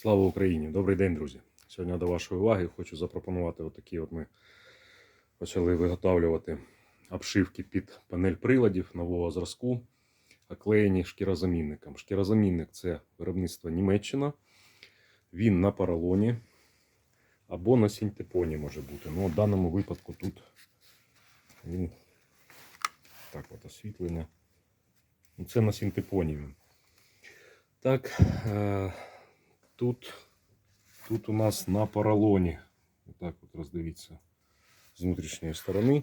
Слава Україні! Добрий день, друзі! Сьогодні до вашої уваги хочу запропонувати отакі от ми почали виготовлювати обшивки під панель приладів нового зразку, оклеєні шкірозамінником. Шкірозамінник це виробництво Німеччина. Він на поролоні або на синтепоні може бути. Ну, в даному випадку тут він так от освітлення. Ну, Це на синтепоні він. Так, е, тут, тут у нас на поролоні. Отак от роздивіться з внутрішньої сторони.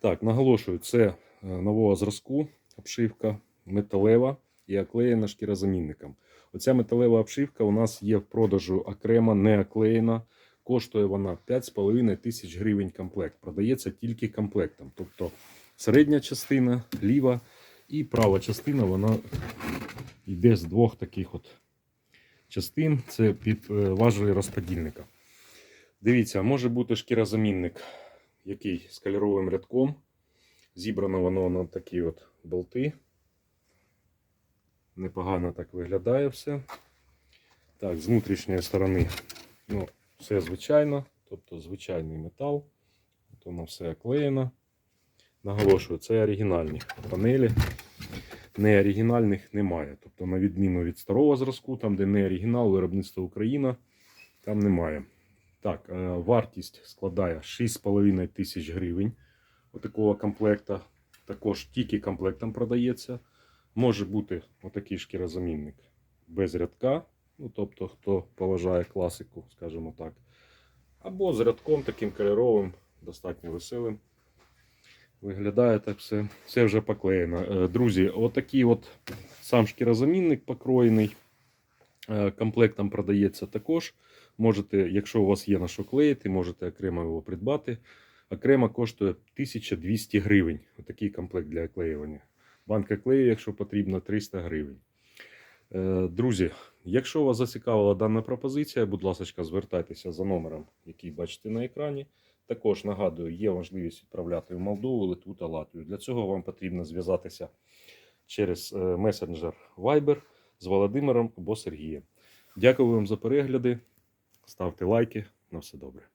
Так, наголошую, це е, нового зразку обшивка металева і оклеєна шкірозамінником. Оця металева обшивка у нас є в продажу окремо, не оклеєна. Коштує вона 5,5 тисяч гривень комплект. Продається тільки комплектом. Тобто середня частина, ліва і права частина вона йде з двох таких от частин. Це під е, важелі розподільника. Дивіться, може бути шкірозамінник, який з кольоровим рядком. Зібрано воно на такі от болти. Непогано так виглядає все. Так, з внутрішньої сторони ну, все звичайно, тобто звичайний метал. Воно все оклеєно. Наголошую, це оригінальні панелі. Неоригінальних немає. Тобто, на відміну від старого зразку, там, де не оригінал, виробництво Україна, там немає. Так, е, вартість складає 6,5 тисяч гривень отакого комплекта. Також тільки комплектом продається. Може бути отакий шкірозамінник без рядка. Ну, тобто, хто поважає класику, скажімо так. Або з рядком таким кольоровим, достатньо веселим. Виглядає так все. Все вже поклеєно. Е, Друзі, отакий от сам шкірозамінник покроєний. е, Комплектом продається також. Можете, якщо у вас є на що клеїти, можете окремо його придбати. Окремо коштує 1200 гривень. Отакий комплект для оклеювання. Банка клею, якщо потрібно, 300 гривень. Е, Друзі, якщо вас зацікавила дана пропозиція, будь ласка, звертайтеся за номером, який бачите на екрані. Також нагадую, є можливість відправляти в Молдову, Литву та Латвію. Для цього вам потрібно зв'язатися через е, месенджер Viber з Володимиром або Сергієм. Дякую вам за перегляди. Ставте лайки. На все добре.